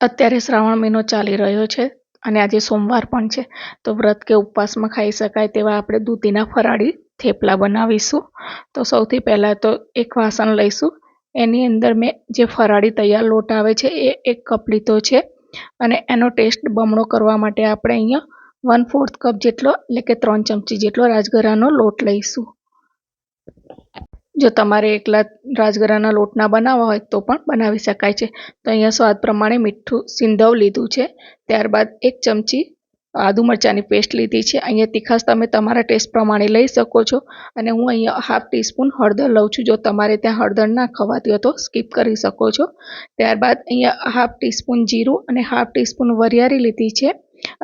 અત્યારે શ્રાવણ મહિનો ચાલી રહ્યો છે અને આજે સોમવાર પણ છે. તો વ્રત કે ઉપવાસમાં ખાઈ શકાય તેવા આપણે દૂધીના ફરાળી થેપલા બનાવીશું. તો સૌથી પહેલાં તો એક વાસણ લઈશું. એની અંદર મેં જે ફરાળી તૈયાર લોટ આવે છે એ એક કપ લીધો છે અને એનો ટેસ્ટ બમણો કરવા માટે આપણે અહીંયા વન ફોર્થ કપ જેટલો એટલે કે ત્રણ ચમચી જેટલો રાજગરાનો લોટ લઈશું. જો તમારે એકલા રાજગરાના લોટના બનાવવા હોય તો પણ બનાવી શકાય છે. તો અહીંયા સ્વાદ પ્રમાણે મીઠું સિંધવ લીધું છે. ત્યારબાદ એક ચમચી આદુ મરચાંની પેસ્ટ લીધી છે. અહીંયા તીખાશ તમે તમારા ટેસ્ટ પ્રમાણે લઈ શકો છો. અને હું અહીંયા હાફ ટીસ્પૂન હળદર લઉં છું. જો તમારે ત્યાં હળદર ના ખવાતી હોય તો સ્કીપ કરી શકો છો. ત્યારબાદ અહીંયા હાફ ટીસ્પૂન જીરું અને હાફ ટીસ્પૂન વરિયાળી લીધી છે.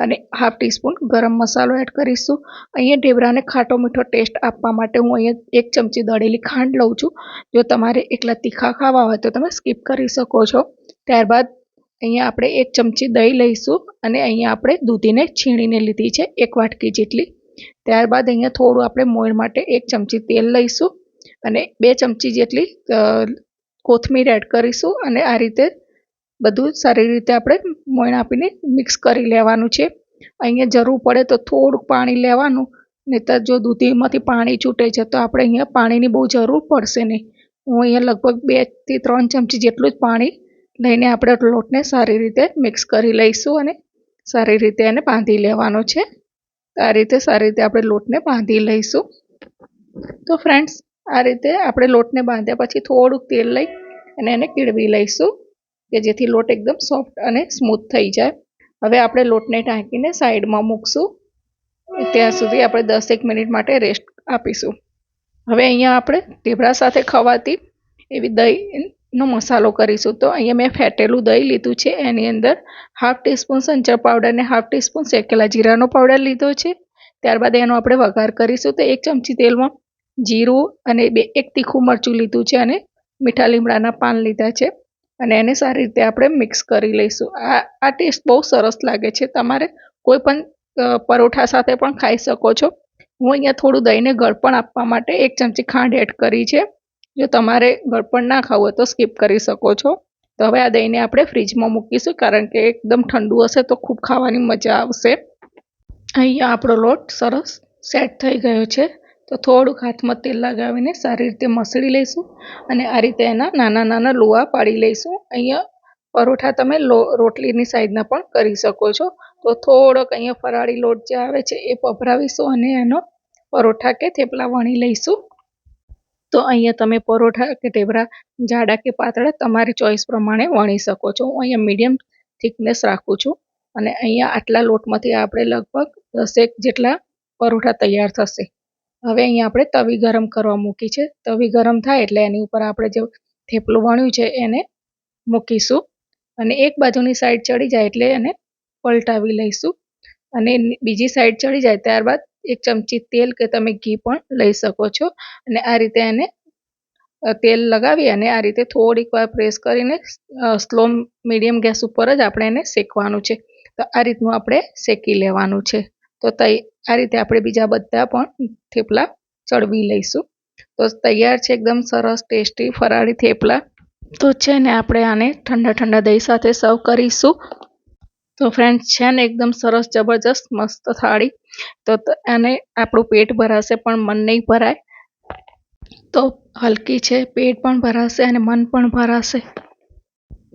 અને હાફ ટીસ્પૂન ગરમ મસાલો એડ કરીશું. અહીંયા ઢેબરાને ખાટો મીઠો ટેસ્ટ આપવા માટે હું અહીંયા એક ચમચી દળેલી ખાંડ લઉં છું. જો તમારે એકલા તીખા ખાવા હોય તો તમે સ્કીપ કરી શકો છો. ત્યારબાદ અહીંયા આપણે એક ચમચી દહીં લઈશું અને અહીંયા આપણે દૂધીને છીણીને લીધી છે એક વાટકી જેટલી. ત્યારબાદ અહીંયા થોડું આપણે મોણ માટે એક ચમચી તેલ લઈશું અને બે ચમચી જેટલી કોથમીર એડ કરીશું અને આ રીતે બધું સારી રીતે આપણે મોણ આપીને મિક્સ કરી લેવાનું છે. અહીંયા જરૂર પડે તો થોડુંક પાણી લેવાનું, નહીંતર જો દૂધીમાંથી પાણી છૂટે છે તો આપણે અહીંયા પાણીની બહુ જરૂર પડશે નહીં. હું અહીંયા લગભગ બેથી ત્રણ ચમચી જેટલું જ પાણી લઈને આપણે લોટને સારી રીતે મિક્સ કરી લઈશું અને સારી રીતે એને બાંધી લેવાનો છે. આ રીતે સારી રીતે આપણે લોટને બાંધી લઈશું. તો ફ્રેન્ડ્સ આ રીતે આપણે લોટને બાંધ્યા પછી થોડુંક તેલ લઈ અને એને કેળવી લઈશું. કે જેથી લોટ એકદમ સોફ્ટ અને સ્મૂથ થઈ જાય. હવે આપણે લોટને ઢાંકીને સાઈડમાં મૂકશું. ત્યાં સુધી આપણે દસેક મિનિટ માટે રેસ્ટ આપીશું. હવે અહીંયા આપણે ઢેબરા સાથે ખવાતી એવી દહીંનો મસાલો કરીશું. તો અહીંયા મેં ફેટેલું દહીં લીધું છે. એની અંદર હાફ ટીસ્પૂન સંચર પાવડર અને હાફ ટીસ્પૂન શેકેલા જીરાનો પાવડર લીધો છે. ત્યારબાદ એનો આપણે વઘાર કરીશું. તો એક ચમચી તેલમાં જીરું અને બે, એક તીખું મરચું લીધું છે અને મીઠા લીમડાના પાન લીધા છે. અને એને સારી રીતે આપણે મિક્સ કરી લઈશું. આ આ ટેસ્ટ બહુ સરસ લાગે છે. તમારે કોઈ પણ પરોઠા સાથે પણ ખાઈ શકો છો. હું અહીંયા થોડું દહીંને ગળપણ આપવા માટે એક ચમચી ખાંડ એડ કરી છે. જો તમારે ગળપણ ના ખાવું હોય તો સ્કીપ કરી શકો છો. તો હવે આ દહીંને આપણે ફ્રીજમાં મૂકીશું કારણ કે એકદમ ઠંડુ હશે તો ખૂબ ખાવાની મજા આવશે. અહીંયા આપણો લોટ સરસ સેટ થઈ ગયો છે. તો થોડુંક હાથમાં તેલ લગાવીને સારી રીતે મસળી લઈશું અને આ રીતે એના નાના નાના લોહા પાડી લઈશું. અહીંયા પરોઠા તમે લો, રોટલીની સાઈઝના પણ કરી શકો છો. તો થોડોક અહીંયા ફરાળી લોટ જે આવે છે એ પભરાવીશું અને એનો પરોઠા કે થેપલા વણી લઈશું. તો અહીંયા તમે પરોઠા કે ઢેબરા, જાડા કે પાતળા તમારી ચોઈસ પ્રમાણે વણી શકો છો. હું અહીંયા મીડિયમ થિકનેસ રાખું છું અને અહીંયા આટલા લોટમાંથી આપણે લગભગ દસેક જેટલા પરોઠા તૈયાર થશે. હવે અહીંયા આપણે તવી ગરમ કરવા મૂકી છે. તવી ગરમ થાય એટલે એની ઉપર આપણે જે થેપલું વણ્યું છે એને મૂકીશું અને એક બાજુની સાઈડ ચડી જાય એટલે એને પલટાવી લઈશું અને બીજી સાઈડ ચડી જાય ત્યારબાદ એક ચમચી તેલ કે તમે ઘી પણ લઈ શકો છો અને આ રીતે એને તેલ લગાવી અને આ રીતે થોડીક વાર પ્રેસ કરીને સ્લો મીડિયમ ગેસ ઉપર જ આપણે એને શેકવાનું છે. તો આ રીતનું આપણે શેકી લેવાનું છે. તો આ રીતે આપણે બીજા બધા પણ થેપલા ચડવી લઈશું. તો તૈયાર છે એકદમ સરસ, ટેસ્ટી, ફરાળી થેપલા. તો છે ને આપણે આને ઠંડા ઠંડા દહીં સાથે સર્વ કરીશું. તો ફ્રેન્ડ્સ, છે ને એકદમ સરસ, જબરજસ્ત, મસ્ત થાળી. તો આને આપણું પેટ ભરાશે પણ મન નહીં ભરાય. તો હલકી છે, પેટ પણ ભરાશે અને મન પણ ભરાશે.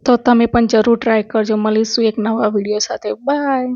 તો તમે પણ જરૂર ટ્રાય કરજો. મળીશું એક નવા વીડિયો સાથે. બાય